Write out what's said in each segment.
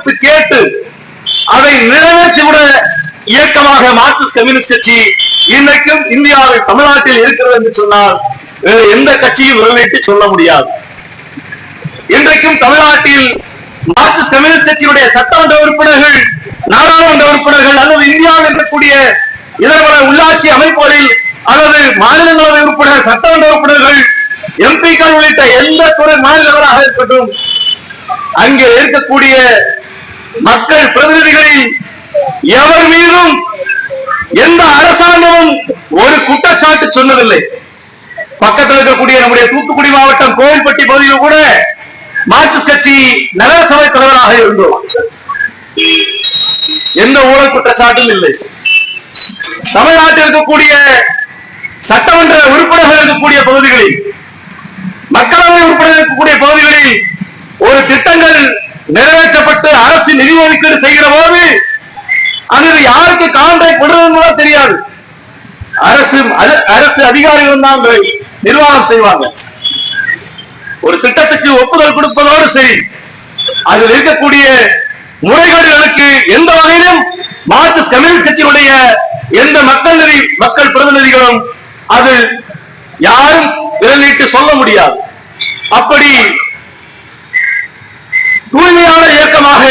கொடுத்து கேட்டு அதை நிறைவேற்றிவிட இயக்கமாக மார்க்சிஸ்ட் கம்யூனிஸ்ட் கட்சி இன்றைக்கும் இந்தியாவில் தமிழ்நாட்டில் இருக்கிறது என்று சொன்னால் வேறு எந்த கட்சியும் விரலிட்டு சொல்ல முடியாது. இன்றைக்கும் தமிழ்நாட்டில் மார்க்சிஸ்ட் கம்யூனிஸ்ட் கட்சியுடைய சட்டமன்ற உறுப்பினர்கள் நாடாளுமன்ற உறுப்பினர்கள் அல்லது இந்தியாவில் இருக்கக்கூடிய இதர பல உள்ளாட்சி அமைப்புகளில் அல்லது மாநிலங்களவை உறுப்பினர் சட்டமன்ற உறுப்பினர்கள் எம்பிக்கள் உள்ளிட்ட எந்த துறை மாநிலங்களாக இருக்கட்டும் அங்கே இருக்கக்கூடிய மக்கள் பிரதிநிதிகளில் எவர் மீதும் எந்த அரசாங்கமும் ஒரு குற்றச்சாட்டு சொன்னதில்லை. பக்கத்தில் இருக்கக்கூடிய நம்முடைய தூத்துக்குடி மாவட்டம் கோவில்பட்டி பகுதியில் கூட மார்க்சிஸ்ட் கட்சி நகரசபை தலைவராக இருந்தோம். எந்த ஊழல் குற்றச்சாட்டும் இல்லை. தமிழ்நாட்டில் இருக்கக்கூடிய சட்டமன்ற உறுப்பினர்கள் இருக்கக்கூடிய பகுதிகளில் மக்களவை உறுப்பினர் இருக்கக்கூடிய பகுதிகளில் ஒரு திட்டங்கள் நிறைவேற்றப்பட்டு அரசு நிதி ஒதுக்கீடு செய்கிற போது அங்கு யாருக்கு கான்ட்ராக்ட் படுறதுன்னு தெரியாது. அரசு அரசு அதிகாரிகள் தான் நிர்வாகம் செய்வாங்க. ஒரு திட்டத்துக்கு ஒப்புதல் கொடுப்பதோடு சரி அதில் இருக்கக்கூடிய முறைகேடுகளுக்கு எந்த வகையிலும் மார்க்சிஸ்ட் கம்யூனிஸ்ட் கட்சியினுடைய எந்த மக்கள் நிதி மக்கள் பிரதிநிதிகளும் அது யாரும் விரலிட்டு சொல்ல முடியாது. அப்படி தூய்மையான இயக்கமாக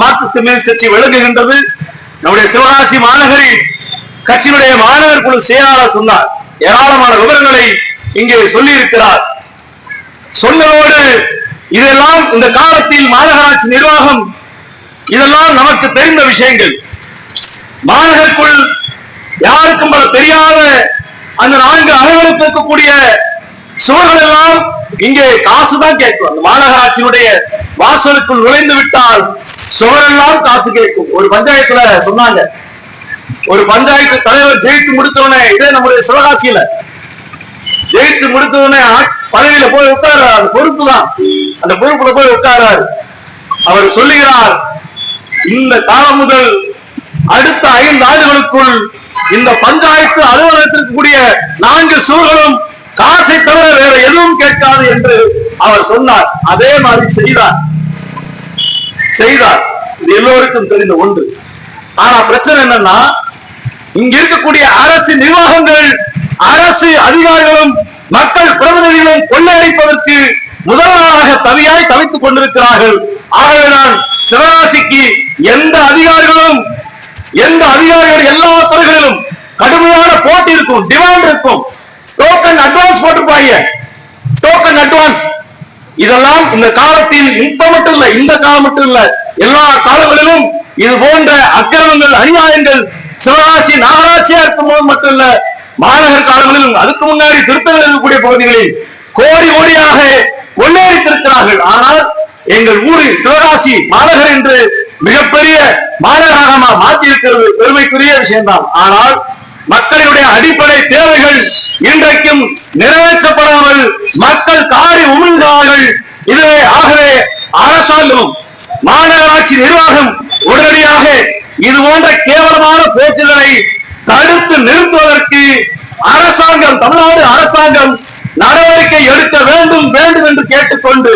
மார்க்சிஸ்ட் கம்யூனிஸ்ட் கட்சி விளங்குகின்றது. நம்முடைய சிவகாசி மாநகரில் கட்சியினுடைய மாணவர் குழு செயலாளர் சொன்னார். ஏராளமான விவரங்களை இங்கே சொல்லி இருக்கிறார் சொன்னதோடு இதெல்லாம் இந்த காலத்தில் மாநகராட்சி நிர்வாகம் இதெல்லாம் நமக்கு தெரிந்த விஷயங்கள். மாநகருக்குள் யாருக்கும் பல தெரியாத அந்த நான்கு அறைகளுக்கு இருக்கக்கூடிய சுவர்கள் எல்லாம் இங்கே காசுதான் கேட்கும். அந்த மாநகராட்சியினுடைய வாசலுக்குள் நுழைந்து விட்டால் சுவரெல்லாம் காசு கேட்கும். ஒரு பஞ்சாயத்துல சொன்னாங்க. ஒரு பஞ்சாயத்து தலைவர் ஜெயிச்சு முடித்தவனே இதே நம்முடைய சிவகாசியில. ஜெயிச்சு முடித்தவனே பதவியில போய் உட்கார்றாரு. அந்த பொறுப்பு தான் அந்த பொறுப்புல போய் உட்கார்றாரு. அவர் சொல்லுகிறார் இந்த காலம் முதல் அடுத்த ஐந்து ஆண்டுகளுக்குள் இந்த பஞ்சாயத்து அலுவலகத்திற்கு கூடிய நான்கு சுவர்களும் காசை தவிர வேற எதுவும் கேட்காது என்று அவர் சொன்னார். அதே மாதிரி செய்தார். செய்தார். இது எல்லோருக்கும் தெரிந்த ஒன்று. ஆனா பிரச்சனை என்னன்னா இங்க இருக்கக்கூடிய அரசு நிர்வாகங்கள் அரசு அதிகாரிகளும் மக்கள் பிரதிநிதிகளும் கொள்ளையடிப்பதற்கு முதலாளாக தவியாய் தவித்துக் கொண்டிருக்கிறார்கள். ஆகவேதான் சிவராசிக்கு எந்த அதிகாரிகளும் எந்த அதிகாரிகள் எல்லா துறைகளிலும் கடுமையான போட்டி இருக்கும் டிமாண்ட் இருக்கும். டோக்கன் அட்வான்ஸ் போட்டிருப்பாங்க. டோக்கன் அட்வான்ஸ் இதெல்லாம் இந்த காலத்தில் இப்ப மட்டும் இல்ல இந்த காலம் மட்டும் இல்ல எல்லா காலங்களிலும் இது போன்ற அக்கிரமங்கள் அநியாயங்கள் சிவராசி நாகராசியா இருக்கும் போது மட்டும் இல்ல மாநகர் காலங்களிலும் அதுக்கு முன்னாடி திருத்தங்கள் இருக்கக்கூடிய பகுதிகளில் கோடி கோடியாக கொள்ளையடித்திருக்கிறார்கள் ஆனால் எங்கள் ஊரில் சிவகாசி மாநகர் என்று மிகப்பெரிய மாநகராக மாற்றி இருக்கிறது பெருமைக்குரிய விஷயம்தான். ஆனால் மக்களுடைய அடிப்படை தேவைகள் இன்றைக்கும் நிறைவேற்றப்படாமல் மக்கள் காரி உமிழ்கிறார்கள் இதுவே ஆகவே அரசாங்கம் மாநகராட்சி நிர்வாகம் உடனடியாக இது போன்ற கேவலமான போக்குகளை தடுத்து நிறுத்துவதற்கு அரசாங்கம் தமிழ்நாடு அரசாங்கம் நடவடிக்கை எடுக்க வேண்டும் வேண்டும் என்று கேட்டுக்கொண்டு